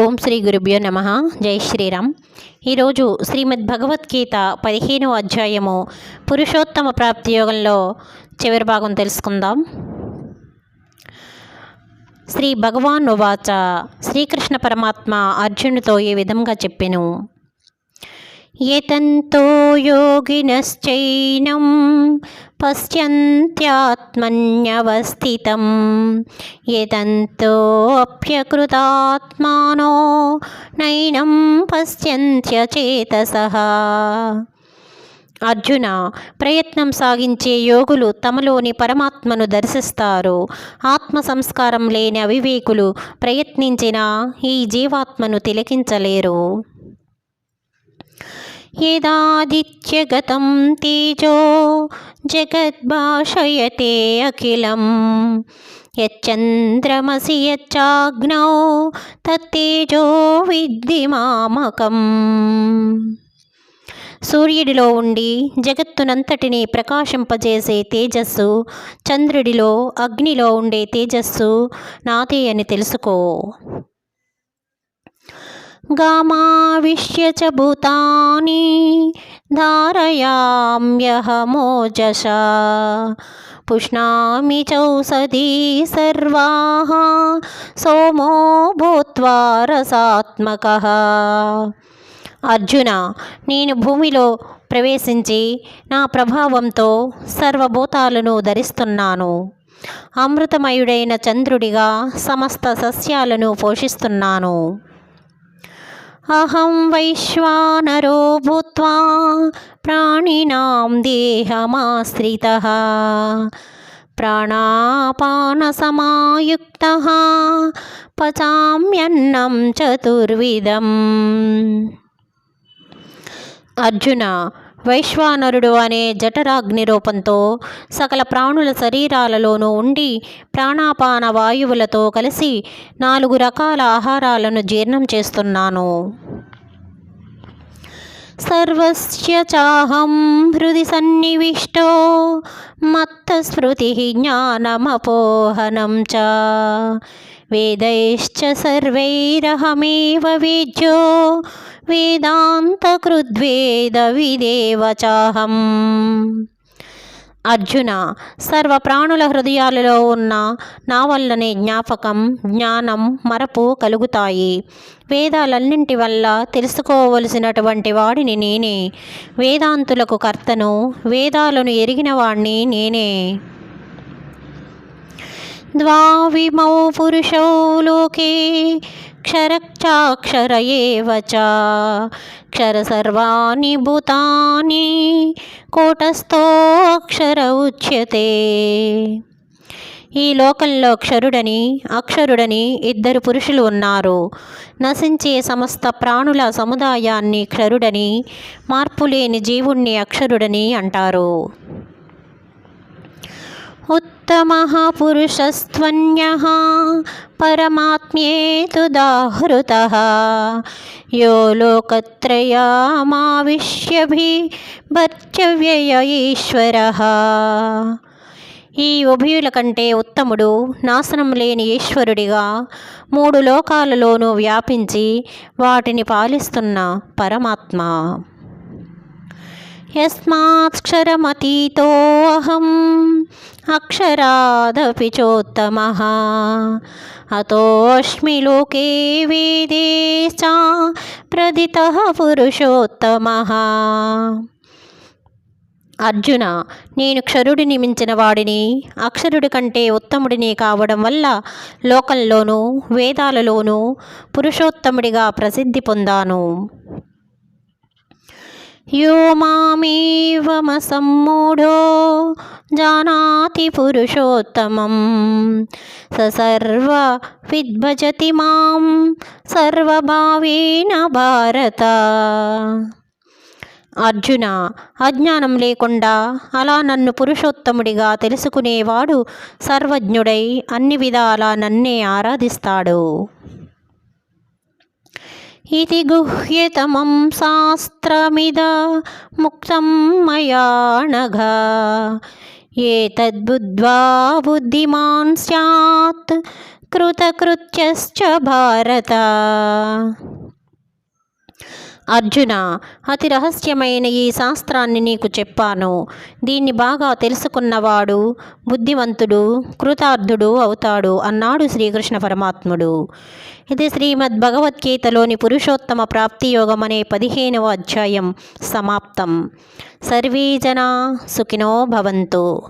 ఓం శ్రీ గురుభ్యో నమ. జై శ్రీరామ్. ఈరోజు శ్రీమద్ భగవద్గీత పదిహేనవ అధ్యాయము పురుషోత్తమ ప్రాప్తి యోగంలో చివరి భాగం తెలుసుకుందాం. శ్రీ భగవాన్ ఉవాచ శ్రీకృష్ణ పరమాత్మ అర్జునుతో ఈ విధంగా చెప్పెను. యతంతో యోగినశ్చైనం పశ్యంత్యాత్మన్యవస్థితం. యతంతో అప్యకృతాత్మానో నైనం పశ్యంత్యచేతస. అర్జున ప్రయత్నం సాగించే యోగులు తమలోని పరమాత్మను దర్శిస్తారు. ఆత్మ సంస్కారం లేని అవివేకులు ప్రయత్నించినా ఈ జీవాత్మను తిలకించలేరు. యదాదిత్యగతం తేజో జగద్భాషయతే అఖిలం. యచ్చంద్రమసి యచ్చాగ్నౌ తత్తేజో విద్ది మామకం. సూర్యుడిలో ఉండి జగత్తునంతటిని ప్రకాశింపజేసే తేజస్సు చంద్రుడిలో అగ్నిలో ఉండే తేజస్సు నాదే అని తెలుసుకో. గామావిశ్య చ భూతాని ధారయామ్యహమోజస పుష్ణామి చౌసధీ సర్వాः సోమో భూత్వా రసాత్మకः. అర్జున నేను భూమిలో ప్రవేశించి నా ప్రభావంతో సర్వభూతాలను ధరిస్తున్నాను. అమృతమయుడైన చంద్రుడిగా సమస్త సస్యాలను పోషిస్తున్నాను. అహం వైశ్వానరో భూత్వా ప్రాణినాం దేహమాశ్రిత. ప్రాణాపానసమాయుక్త. పచామ్యన్నం చతుర్విధం. అర్జున వైశ్వానరుడు అనే జఠరాగ్ని రూపంతో సకల ప్రాణుల శరీరాలలోనూ ఉండి ప్రాణాపాన వాయువులతో కలిసి నాలుగు రకాల ఆహారాలను జీర్ణం చేస్తున్నాను. సర్వస్య చాహం హృది సన్నివిష్టో మత్తస్మృతి జ్ఞానమపోహనం చ వేదైశ్చ సర్వైరహమేవ వేద్యో వేదాంతకృద్వేద విదేవ చాహం అర్జున సర్వ ప్రాణుల హృదయాలలో ఉన్న నా వల్లనే జ్ఞాపకం జ్ఞానం మరపు కలుగుతాయి. వేదాలన్నింటి వల్ల తెలుసుకోవలసినటువంటి వాడిని నేనే. వేదాంతులకు కర్తను వేదాలను ఎరిగిన వాణ్ణి నేనే. ద్వావిమౌ పురుషౌ లోకే క్షరక్షాక్షర ఏవ భూతాని కూటస్థోక్షర ఉచ్యతే ఈ లోకంలో క్షరుడని అక్షరుడని ఇద్దరు పురుషులు ఉన్నారు. నశించే సమస్త ప్రాణుల సముదాయాన్ని క్షరుడని మార్పులేని జీవుణ్ణి అక్షరుడని అంటారు. ఉత్తమ పురుషస్త్వన్య పరమాత్మ్యేతుదాహృత యో లోకత్రయమావిశ్యభిర్చవ్యయ ఈశ్వర ఈ ఉభయుల కంటే ఉత్తముడు నాశనం లేని ఈశ్వరుడిగా మూడు లోకాలలోనూ వ్యాపించి వాటిని పాలిస్తున్న పరమాత్మ. యస్మాక్షరమతీతోహం అక్షరాదపి చోత్తమ అతోష్మి లోకే వేదే ప్రదిత పురుషోత్తమ అర్జున నేను క్షరుడిని మించిన వాడిని అక్షరుడి కంటే ఉత్తముడిని కావడం వల్ల లోకంలోనూ వేదాలలోనూ పురుషోత్తముడిగా ప్రసిద్ధి పొందాను. యో మామేవమసమ్మూఢో జానాతి పురుషోత్తమం. స సర్వ విద్భజతి మాం సర్వభావేన భారత. అర్జున అజ్ఞానం లేకుండా అలా నన్ను పురుషోత్తముడిగా తెలుసుకునేవాడు సర్వజ్ఞుడై అన్ని విధాలా నన్నే ఆరాధిస్తాడు. ఇది గుహ్యతమం శాస్త్రమిద ముక్తం మయా నఘ. ఏతద్బుద్ధ్వా బుద్ధిమాన్ స్యాత్ కృతకృత్యశ్చ భారత. అర్జున అతి రహస్యమైన ఈ శాస్త్రాన్ని నీకు చెప్పాను. దీన్ని బాగా తెలుసుకున్నవాడు బుద్ధివంతుడు కృతార్థుడు అవుతాడు అన్నాడు శ్రీకృష్ణ పరమాత్ముడు. ఇది శ్రీమద్ భగవద్గీతలోని పురుషోత్తమ ప్రాప్తి యోగం అనే పదిహేనవ అధ్యాయం సమాప్తం. సర్వే జనా సుఖినో భవంతు.